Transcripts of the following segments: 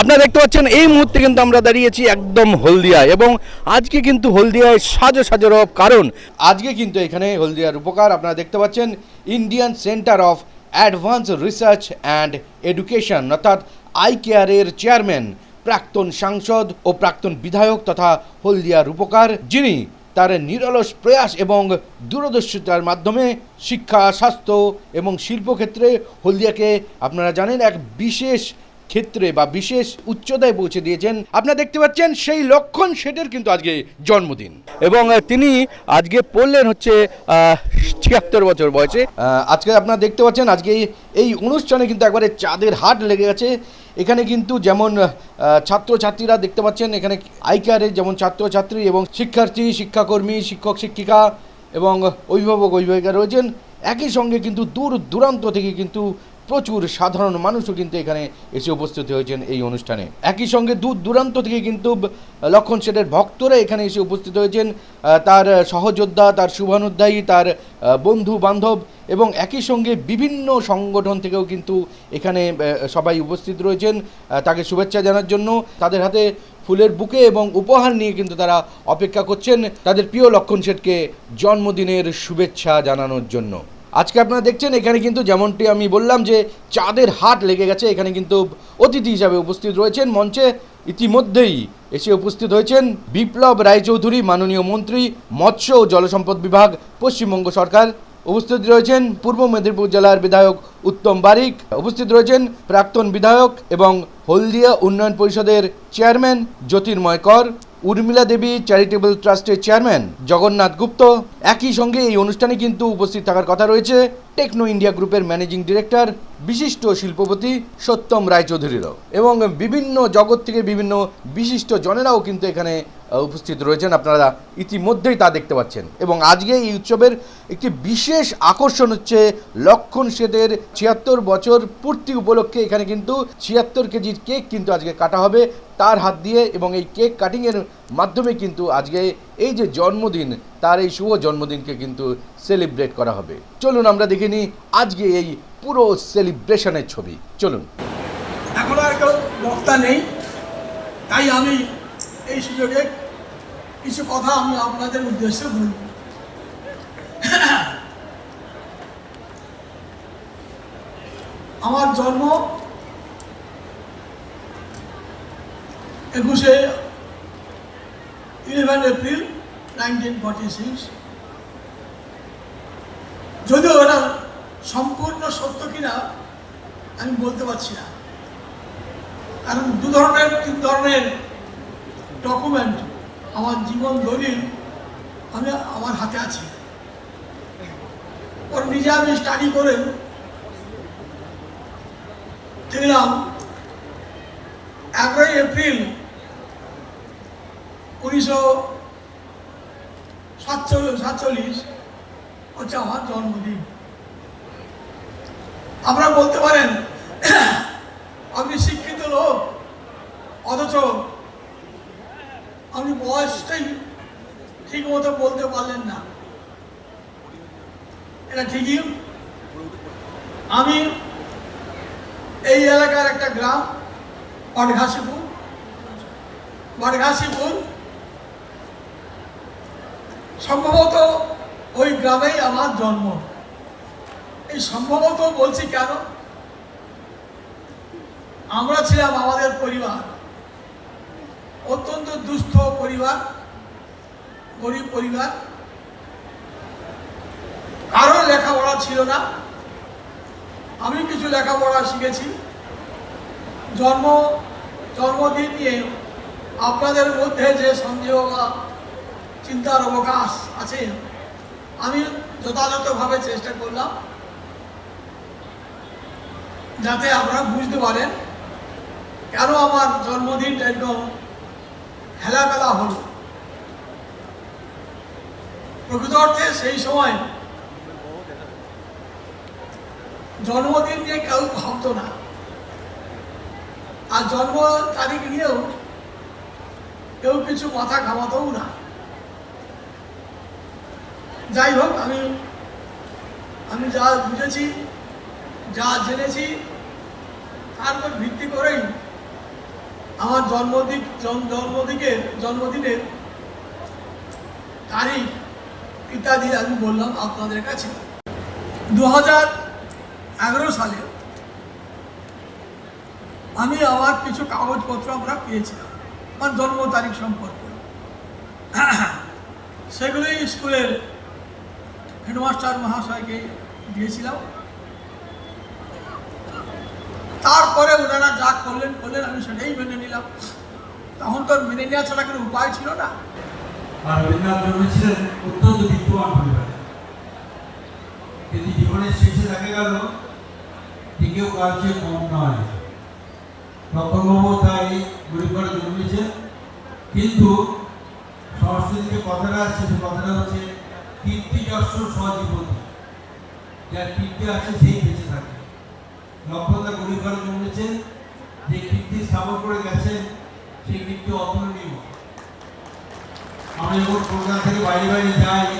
আপনারা দেখতে পাচ্ছেন, এই মুহূর্তে কিন্তু আমরা দাঁড়িয়েছি একদম হলদিয়ায় এবং আজকে কিন্তু হলদিয়ায় সাজো সাজো রব কারণ আজকে কিন্তু এখানে হলদিয়ার উপকার, আপনারা দেখতে পাচ্ছেন Indian centre of advance research and education অর্থাৎ আই কেয়ারের চেয়ারম্যান প্রাক্তন সাংসদ ও প্রাক্তন বিধায়ক তথা হলদিয়ার উপকার, যিনি তার নিরলস প্রয়াস এবং দূরদর্শিতার মাধ্যমে শিক্ষা, স্বাস্থ্য এবং শিল্পক্ষেত্রে হলদিয়াকে আপনারা জানেন, এক বিশেষ ক্ষেত্রে বা বিশেষ উচ্চতায় পৌঁছে দিয়েছেন। আপনারা দেখতে পাচ্ছেন সেই লক্ষণ শেঠের কিন্তু আজকে জন্মদিন। এবং তিনি আজকে পড়লেন হচ্ছে ছিয়াত্তর বছর বয়সে। আজকে আপনারা দেখতে পাচ্ছেন, আজকে এই- অনুষ্ঠানে কিন্তু একবারে চাঁদের হাট লেগে গেছে। এখানে কিন্তু যেমন ছাত্রছাত্রীরা দেখতে পাচ্ছেন, এখানে আইকারের যেমন ছাত্রছাত্রী এবং শিক্ষার্থী, শিক্ষাকর্মী, শিক্ষক, শিক্ষিকা এবং অভিভাবক, অভিভাবিকা রয়েছেন। একই সঙ্গে কিন্তু দূর দূরান্ত থেকে কিন্তু প্রচুর সাধারণ মানুষও কিন্তু এখানে এসে উপস্থিত হয়েছেন এই অনুষ্ঠানে। একই সঙ্গে দূর দূরান্ত থেকে কিন্তু লক্ষণ শেঠের ভক্তরা এখানে এসে উপস্থিত হয়েছেন। তার সহযোদ্ধা, তার শুভানুধ্যায়ী, তার বন্ধু বান্ধব এবং একই সঙ্গে বিভিন্ন সংগঠন থেকেও কিন্তু এখানে সবাই উপস্থিত রয়েছেন। তাকে শুভেচ্ছা জানার জন্য তাদের হাতে ফুলের বুকে এবং উপহার নিয়ে কিন্তু তারা অপেক্ষা করছেন। তাদের প্রিয় লক্ষণ শেঠকে জন্মদিনের শুভেচ্ছা জানানোর জন্য। আজকে আপনারা দেখছেন, এখানে কিন্তু যেমনটি আমি বললাম যে চাঁদের হাট লেগে গেছে, এখানে কিন্তু অতিথি হিসাবে উপস্থিত রয়েছেন। মঞ্চে ইতিমধ্যেই এসে উপস্থিত হয়েছেন বিপ্লব রায়চৌধুরী, মাননীয় মন্ত্রী, মৎস্য ও জলসম্পদ বিভাগ, পশ্চিমবঙ্গ সরকার উপস্থিত রয়েছেন। পূর্ব মেদিনীপুর জেলার বিধায়ক উত্তম বারিক উপস্থিত রয়েছেন। প্রাক্তন বিধায়ক এবং হলদিয়া উন্নয়ন পরিষদের চেয়ারম্যান জ্যোতির্ময় কর উর্মিলা দেবী চ্যারিটেবল ট্রাস্টের চেয়ারম্যান জগন্নাথ গুপ্ত। একই সঙ্গে এই অনুষ্ঠানে কিন্তু উপস্থিত থাকার কথা রয়েছে টেকনো ইন্ডিয়া গ্রুপের ম্যানেজিং ডিরেক্টর, বিশিষ্ট শিল্পপতি সত্যম রায়চৌধুরীরও। এবং বিভিন্ন জগৎ থেকে বিভিন্ন বিশিষ্ট জনেরাও কিন্তু এখানে উপস্থিত রয়েছেন। আপনারা ইতিমধ্যেই তা দেখতে পাচ্ছেন। এবং আজকে এই উৎসবের একটি বিশেষ আকর্ষণ হচ্ছে লক্ষণ শেঠের ছিয়াত্তর বছর পূর্তি উপলক্ষে এখানে কিন্তু ছিয়াত্তর কেজির কেক কিন্তু আজকে কাটা হবে তার হাত দিয়ে এবং এই কেক কাটিংয়ের মাধ্যমে কিন্তু আজকে এই যে জন্মদিন, তার এই শুভ জন্মদিনকে কিন্তু সেলিব্রেট করা হবে। চলুন আমরা দেখে নিই আজকে এই পুরো সেলিব্রেশনের ছবি। চলুন। এখন আর কেউ বক্তা নেই, তাই আমি এই সুযোগে কিছু কথা আমি আপনাদের উদ্দেশ্যে বলব। আমার জন্ম একুশে eleven April nineteen forty six যদিও এটা সম্পূর্ণ সত্য কিনা আমি বলতে পারছি না। কারণ দু ধরনের, তিন ধরনের ডকুমেন্ট আমার জীবন দলিল, আমি আমার হাতে আছে। ওর নিজে আমি স্টাডি করে দেখলাম, এগারোই এপ্রিল উনিশশো সাতচল্লিশ সাতচল্লিশ হচ্ছে আমার জন্মদিন। আপনারা বলতে পারেন আপনি শিক্ষিত লোক, অথচ আপনি বয়সটাই ঠিক মতো বলতে পারলেন না। এটা ঠিকই? আমি এই এলাকার একটা গ্রাম বটঘাসিপুর বটঘাসিপুর সম্ভবত ওই গ্রামেই আমার জন্ম। এই সম্ভবত বলছি কেন? আমরা ছিলাম আমাদের পরিবার। অত্যন্ত দুস্থ পরিবার, গরিব পরিবার। কারও লেখাপড়া ছিল না। আমি কিছু লেখাপড়া শিখেছি। জন্ম, জন্মদিন নিয়ে আপনাদের মধ্যে যে সন্দেহ বা চিন্তার অবকাশ আছে, আমি যথাযথভাবে চেষ্টা করলাম যাতে আপনারা বুঝতে পারেন কেন আমার জন্মদিনটা একদম হেলামেলা হলো। প্রকৃত অর্থে সেই সময় জন্মদিন নিয়ে কেউ ভাবতো না। আর জন্ম তারিখ নিয়েও কেউ কিছু মাথা ঘামাতেও না। যাই হোক, আমি আমি যা বুঝেছি, যা জেনেছি, তার উপর ভিত্তি করেই আমার জন্মদিন, জন- জন্মদিনের জন্মদিনের তারিখ, ইত্যাদি আমি বললাম আপনাদের কাছে। দু হাজার এগারো সালে আমি আমার কিছু কাগজপত্র আমরা পেয়েছিলাম, আমার জন্ম তারিখ সম্পর্কে। সেগুলি স্কুলের হেডমাস্টার মহাশয়কে দিয়েছিলাম। তারপরে ওনারা যা করলেন করলেন, আমি সেটাই মেনে নিলাম। তখন তো মেনে নেওয়া ছাড়া কোনো উপায় ছিল না। আর রবীন্দ্রনাথ অত্যন্ত বিদ্যমান কিন্তু জীবনের শেষে দেখা গেল কেউ কার কম নয়। লক্ষণবাবু তাই গরিব ঘরে জন্মেছেন। কিন্তু সংস্কৃতিতে কথাটা আছে, সে কথাটা হচ্ছে, কীর্তি যশ সজীবনী যার কীর্তি আছে, সেই বেঁচে থাকে। লক্ষণদা গরিব ঘরে জন্মেছেন যে কীর্তি স্থাপন করে গেছেন, সেই কীর্তি অতুলনীয়। আমরা যখন কলকাতা থেকে বাইরে বাইরে যাই,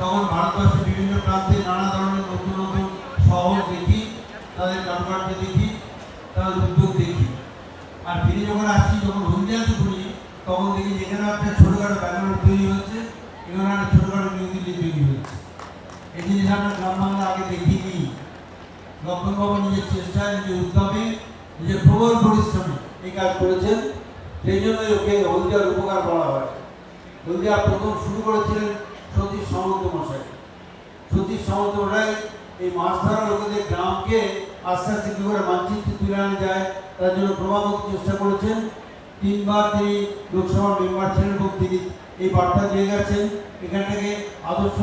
তখন ভারতবর্ষের বিভিন্ন প্রান্তে নানা ধরনের নতুন নতুন শহর দেখি, তাদের কারুকার্য দেখি, তাদের উদ্যোগ দেখি। আর ফিরে যখন আসছি যখন হলদিয়াতে ঘুরি তখন দেখি যেখানে একটা ছোটোখাটো ব্যাঙ্গালোর তৈরি হচ্ছে এখানে একটা ছোটোখাটো নিউ দিল্লি তৈরি হচ্ছে এই জিনিস আমরা গ্রাম বাংলা আগে দেখিনি। লক্ষণবাবু নিজের চেষ্টায়, নিজের উদ্যমে, নিজের প্রবল পরিশ্রমে এই কাজ করেছেন। সেই জন্যই ওকে হলদিয়ার উপকার বলা হয়। হলদিয়া প্রথম শুরু করেছিলেন সতীশ সামন্ত মশাই। সতীশ সামন্ত মশাই এই মাছ ধরা লোকেদের গ্রামকে আস্তে আস্তে কী করে মানচিত্রে তুলে আনা যায়, তার জন্য ক্রমাগত চেষ্টা করেছেন। তিনবার তিনি লোকসভার মেম্বার ছিলেন এবং তিনি এই বার্তা দিয়ে গেছেন, এখান থেকে আদর্শ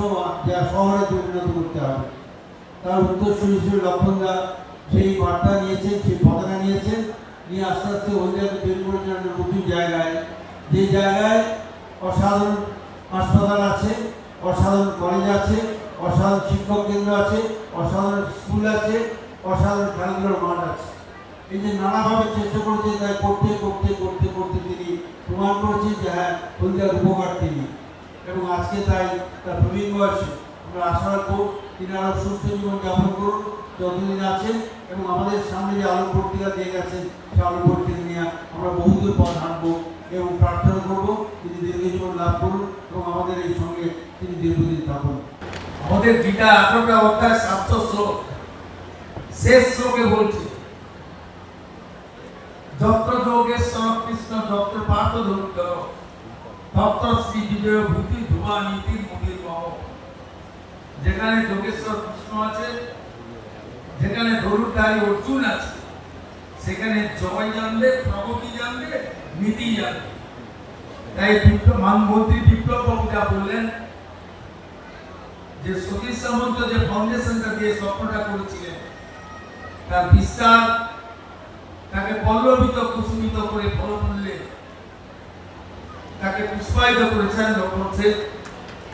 শহরে পরিণত করতে হবে। তার উত্তরসূরি হিসেবে লক্ষণদা সেই বার্তা নিয়েছেন, সেই পতাকা নিয়েছেন, নিয়ে আস্তে আস্তে হলদিয়াকে তৈরি করেছেন একটা নতুন জায়গায়। যে জায়গায় অসাধারণ হাসপাতাল আছে, অসাধারণ কলেজ আছে, অসাধারণ শিক্ষক কেন্দ্র আছে, অসাধারণ স্কুল আছে, অসাধারণ খেলাধুলার মাঠ আছে। এই যে নানাভাবে চেষ্টা করেছে তাই করতে করতে করতে করতে তিনি প্রমাণ করেছেন যে হ্যাঁ হলদিয়ার উপকার তিনি। এবং আজকে তাই তার প্রবীণ বয়সে আমরা আশা রাখব তিনি আরও সুস্থ জীবন যাপন করুন, যতদিন আছেন এবং আমাদের সামনে যে আলো পত্রিকা দিয়ে গেছেন সেই আলো পত্রিকা নিয়ে আমরা বহুদূর পথ হাঁটবো এবং প্রার্থনা করব তিনি দীর্ঘ জীবন লাভ করুন এবং আমাদের এই সঙ্গে তিনি দীর্ঘদিন থাকুন। আমাদের গীতা আঠারোটা অধ্যায় সাতশো শ্লোক। শেষ শ্লোকে বলছে যত্র যোগেশ্বর কৃষ্ণ যত্র পার্থ ধরুত তত্র শ্রী বিজয় ভূতি ধুমা নীতি মুদির মহ যেখানে যোগেশ্বর কৃষ্ণ আছে, যেখানে ধরুধারী অর্জুন আছে, সেখানে জয় জানবে, প্রগতি জানবে, নীতি জানবে। তাই বিপ্লব মানমন্ত্রী বিপ্লব বাবু যা বললেন, যে সতীশ সামন্ত যে ফাউন্ডেশনটা দিয়ে স্বপ্নটা করেছিলেন, তার বিস্তার তাকে পল্লবিত, কুসুমিত করে ফলমূল্যে তাকে পুষ্পায়িত করেছেন লক্ষণ শেখ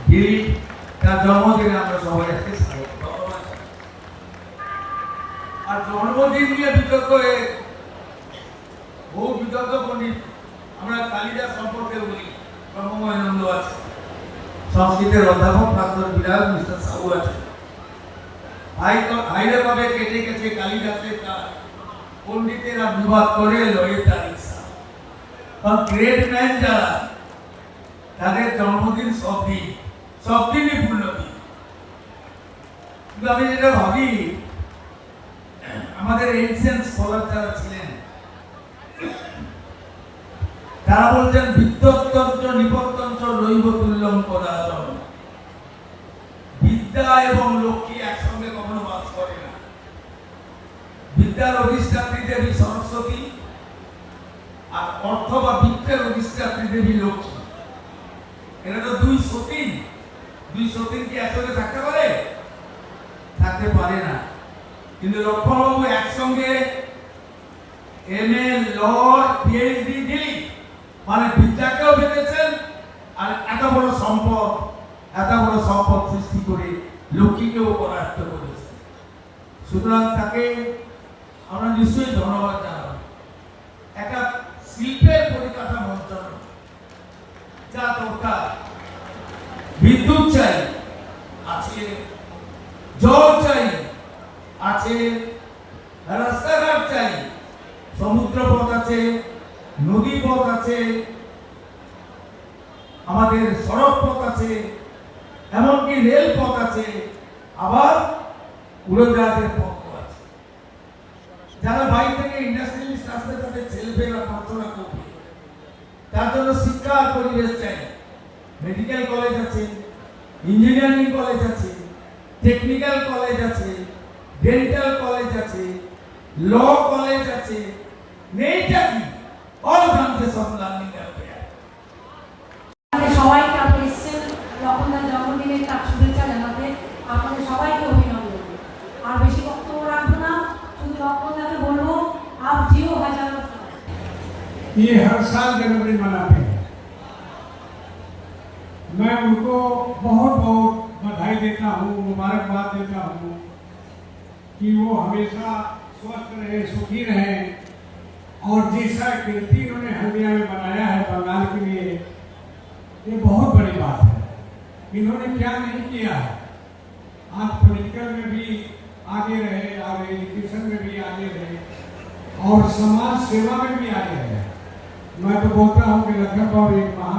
দিলীপ তার জন্মদিনে আমরা সবাই আজকে। আর জন্মদিন নিয়ে বিতর্ক বহু বিতর্ক পণ্ডিত। আমরা কালিদাস সম্পর্কে বলি ব্রহ্মময়ানন্দ আছে। সংস্কৃতের অধ্যাপক প্রাক্তন বিধায়ক মিস্টার সাহু আছে। হাইদ্রাবাদে কেটে গেছে কালিদাসের কাজ। পণ্ডিতেরা বিবাদ করে লয়ে তার কারণ গ্রেট ম্যান যারা, তাদের জন্মদিন সব দিন। সব দিনই পূর্ণ দিন কিন্তু আমি যেটা ভাবি, আমাদের এনসিয়েন্ট স্কলার যারা ছিলেন, তারা বলছেন বিদ্যত্তন্ত্র নিপত্তন্ত্র রৈব তুল্যম পদাচরণ বিদ্যা এবং লক্ষ্মী একসঙ্গে কখনো বাস করে না। বিদ্যার অধিষ্ঠাত্রী দেবী সরস্বতী আর অর্থ বা বিদ্যার অধিষ্ঠাত্রী দেবী লক্ষ্মী। এটা তো দুই সতীন দুই সতীন কি একসঙ্গে থাকতে পারে? থাকতে পারে না। কিন্তু লক্ষ্মণবাবু একসঙ্গে এম এ ল পিএইচডি দিলি মানে বিদ্যাকেও পেতেছেন আর এত বড় সম্পদ, এত বড় সম্পদ সৃষ্টি করে লক্ষ্মীকেও পরাস্ত করেছেন। সুতরাং তাকে আমরা নিশ্চয়ই ধন্যবাদ জানাব। একটা শিল্পের পরিকাঠামো অঞ্চল যা দরকার। বিদ্যুৎ চাই, আছে জল চাই, আছে রাস্তাঘাট চাই সমুদ্র পথ আছে নদী পথ আছে, আমাদের সড়ক পথ আছে, এমনকি রেল পথ আছে, আবার উড়োজাহাজের পথ আছে। যারা বাইরে থেকে ইন্ডাস্ট্রিয়ালিস্ট আসবে, তাদের ছেলেমেয়েরা পড়াশোনা করবে। তার জন্য শিক্ষা পরিবেশ চাই। মেডিকেল কলেজ আছে ইঞ্জিনিয়ারিং কলেজ আছে টেকনিক্যাল কলেজ আছে ডেন্টাল কলেজ আছে ল কলেজ আছে নেইটা কি অল ব্রাঞ্চেস অফ লার্নিং আর দেয়ার আপনাদের সবাইকে আপনি এসেছেন লক্ষণদার জন্মদিনের তার শুভেচ্ছা জানাতে আপনাদের সবাইকে অভিনন্দন আর বেশি বক্তব্য রাখবো না শুধু লক্ষণদাকে বলবো আপ জিও হাজারো সাল। ये हर साल जनवरी मनाते हैं मैं उनको बहुत बहुत बधाई देता हूँ, मुबारकबाद देता हूँ कि वो हमेशा स्वस्थ रहे, सुखी रहे। और जैसा कीर्ति उन्होंने हल्दिया में बनाया है बंगाल के लिए, ये बहुत बड़ी बात है। इन्होंने क्या नहीं किया है? आप पोलिटिकल में भी आगे रहे और एजुकेशन में भी आगे रहे, और समाज सेवा में भी आगे रहे। मैं तो बोलता हूँ कि लखन बाबू एक महान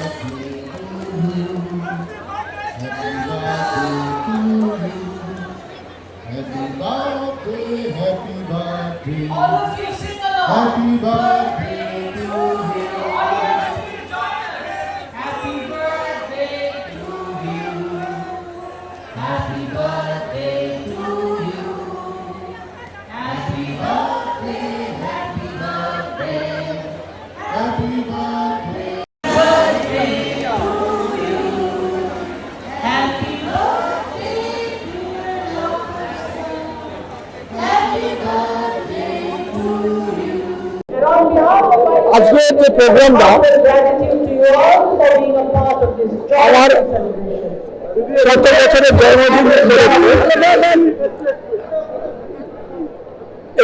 Happy birthday, happy birthday. All of you sing along. Happy birthday of this আমার গত বছরের জন্মদিন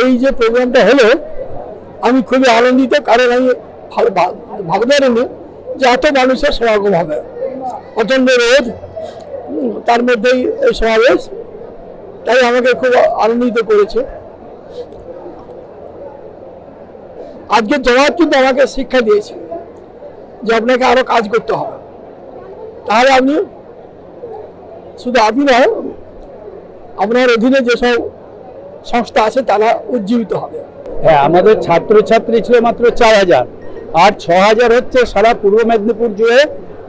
এই যে প্রোগ্রামটা হলো আমি খুবই আনন্দিত কারণ আমি ভাবতে পারিনি যে এত মানুষের সমাগম হবে। প্রচণ্ড রোদ তার মধ্যেই এই সমাবেশ তাই আমাকে খুব আনন্দিত করেছে। আজকের জবাব কিন্তু আমাকে শিক্ষা দিয়েছে যে আপনাকে আরও কাজ করতে হবে। তাহলে আপনি শুধু আপনি নয়, আপনার অধীনে যেসব সংস্থা আছে তারা উজ্জীবিত হবে। হ্যাঁ আমাদের ছাত্রছাত্রী ছিল মাত্র চার হাজার। আর ছ হাজার হচ্ছে সারা পূর্ব মেদিনীপুর জুড়ে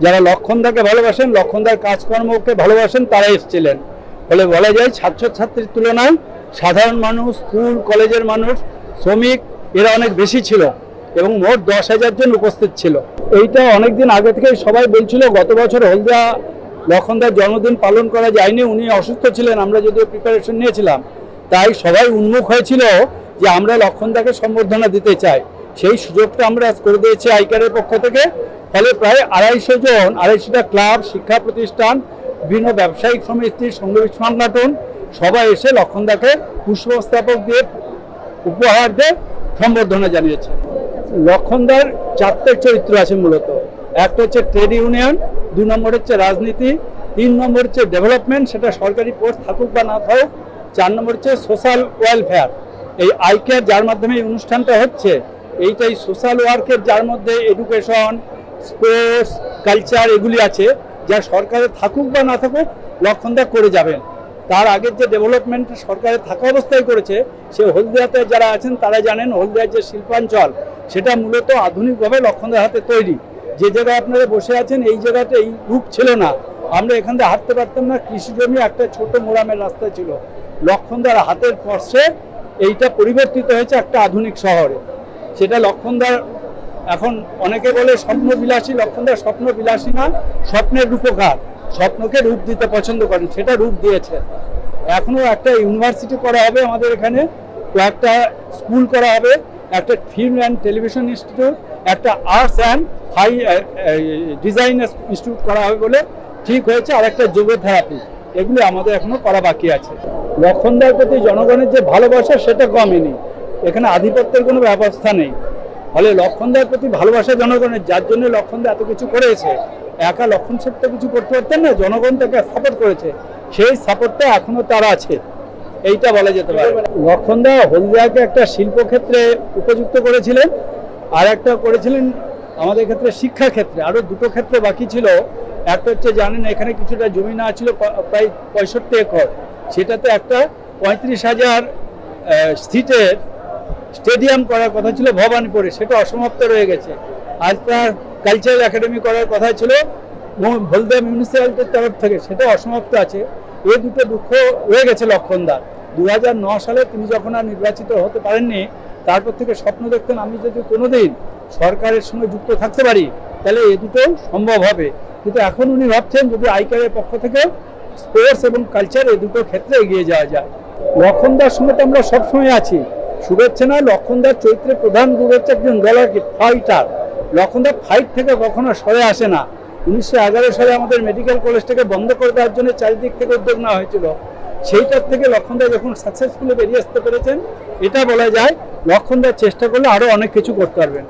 যারা লক্ষণদাকে ভালোবাসেন, লক্ষণদার কাজকর্মকে ভালোবাসেন, তারা এসেছিলেন। ফলে বলা যায় ছাত্রছাত্রীর তুলনায় সাধারণ মানুষ, স্কুল, কলেজের মানুষ, শ্রমিক এরা অনেক বেশি ছিল এবং মোট দশ হাজার জন উপস্থিত ছিল। এইটা অনেকদিন আগে থেকেই সবাই বলছিল, গত বছর হলদিয়া লক্ষণদার জন্মদিন পালন করা যায়নি, উনি অসুস্থ ছিলেন, আমরা যদিও প্রিপারেশন নিয়েছিলাম। তাই সবাই উন্মুখ হয়েছিল যে আমরা লক্ষণদাকে সম্বর্ধনা দিতে চাই। সেই সুযোগটা আমরা করে দিয়েছি আইকারের পক্ষ থেকে। ফলে প্রায় আড়াইশো জন, আড়াইশোটা ক্লাব, শিক্ষা প্রতিষ্ঠান, বিভিন্ন ব্যবসায়িক সমিতির সংগীত সংগঠন সবাই এসে লক্ষণদাকে পুষ্পস্থাপক দিয়ে উপহার দিয়ে। সম্বর্ধনা জানিয়েছে। লক্ষণদার চারটে চরিত্র আছে মূলত। একটা হচ্ছে ট্রেড ইউনিয়ন, দু নম্বর হচ্ছে রাজনীতি, তিন নম্বর হচ্ছে ডেভেলপমেন্ট, সেটা সরকারি পোস্ট থাকুক বা না থাকুক। চার নম্বর হচ্ছে সোশ্যাল ওয়েলফেয়ার। এই আইকেয়ার যার মাধ্যমে এই অনুষ্ঠানটা হচ্ছে, এইটাই সোশ্যাল ওয়ার্কের যার মধ্যে এডুকেশন, স্পোর্টস, কালচার এগুলি আছে, যা সরকারের থাকুক বা না থাকুক লক্ষণদা করে যাবেন। তার আগের যে ডেভেলপমেন্ট সরকারের থাকা অবস্থায় করেছে, সে হলদিয়াতে যারা আছেন তারা জানেন হলদিয়ার যে শিল্পাঞ্চল, সেটা মূলত আধুনিকভাবে লক্ষণদের হাতে তৈরি। যে জায়গায় আপনারা বসে আছেন, এই জায়গাটা এই রূপ ছিল না। আমরা এখান থেকে হাঁটতে পারতাম না, কৃষি জমি একটা ছোট মোরামের রাস্তা ছিল। লক্ষণদার হাতের স্পর্শে এইটা পরিবর্তিত হয়েছে একটা আধুনিক শহরে। সেটা লক্ষণদার এখন অনেকে বলে স্বপ্ন বিলাসী লক্ষণদার স্বপ্ন বিলাসী না, স্বপ্নের রূপকার। স্বপ্নকে রূপ দিতে পছন্দ করেন, সেটা রূপ দিয়েছে। এখনও একটা ইউনিভার্সিটি করা হবে আমাদের এখানে, কয়েকটা স্কুল করা হবে, একটা ফিল্ম অ্যান্ড টেলিভিশন ইনস্টিটিউট, একটা arts and high design institute করা হবে বলে ঠিক হয়েছে, আর একটা যোগ থেরাপি এগুলো আমাদের এখনও করা বাকি আছে। লক্ষণদার প্রতি জনগণের যে ভালোবাসা, সেটা কমেনি। এখানে আধিপত্যের কোনো ব্যবস্থা নেই। ফলে লক্ষণদার প্রতি ভালোবাসা জনগণের, যার জন্য লক্ষণদা এত কিছু করেছে একা লক্ষণ তো কিছু করতে পারতেন না, জনগণ তাকে সাপোর্ট করেছে। সেই সাপোর্টটা এখনও তার আছে। এইটা বলা যেতে পারে। লক্ষণদা হলদিয়াকে একটা শিল্পক্ষেত্রে উপযুক্ত করেছিলেন, আর একটা করেছিলেন আমাদের ক্ষেত্রে শিক্ষা ক্ষেত্রে আরও দুটো ক্ষেত্রে বাকি ছিল। একটা হচ্ছে জানেন, এখানে কিছুটা জমি না ছিল প্রায় পঁয়ষট্টি একর। সেটাতে একটা পঁয়ত্রিশ হাজার সিটের স্টেডিয়াম করার কথা ছিল, ভবানীপুরে। সেটা অসমাপ্ত রয়ে গেছে। আজ তার কালচারাল একাডেমি করার কথা ছিল। হলদিয়া মিউনিসিপ্যালিটির তরফ থেকে সেটা অসমাপ্ত আছে। এ দুটো দুঃখ রয়ে গেছে লক্ষণদার। দু সালে তিনি যখন আর নির্বাচিত হতে পারেননি, তারপর থেকে স্বপ্ন দেখতেন আমি যদি কোনোদিন সরকারের সঙ্গে যুক্ত থাকতে পারি, তাহলে এ দুটো সম্ভব হবে। কিন্তু এখন উনি ভাবছেন যদি আইকারের পক্ষ থেকে স্পোর্টস এবং কালচার এ দুটো ক্ষেত্রে এগিয়ে যাওয়া যায়। লক্ষণ লক্ষণদার সঙ্গে তো আমরা সবসময় আছি। শুভেচ্ছা নয়, লক্ষণদার চরিত্রে প্রধান গুরু হচ্ছে একজন দলার ফাইটার লক্ষণদার ফাইট থেকে কখনো সরে আসে না। উনিশশো এগারো সালে আমাদের মেডিকেল কলেজটাকে বন্ধ করে দেওয়ার জন্য চারিদিক থেকে উদ্যোগ নেওয়া হয়েছিল। সেইটার থেকে লক্ষণদা যখন সাকসেসফুলি বেরিয়ে আসতে পেরেছেন, এটা বলা যায় লক্ষণদার চেষ্টা করলে আরও অনেক কিছু করতে পারবেন।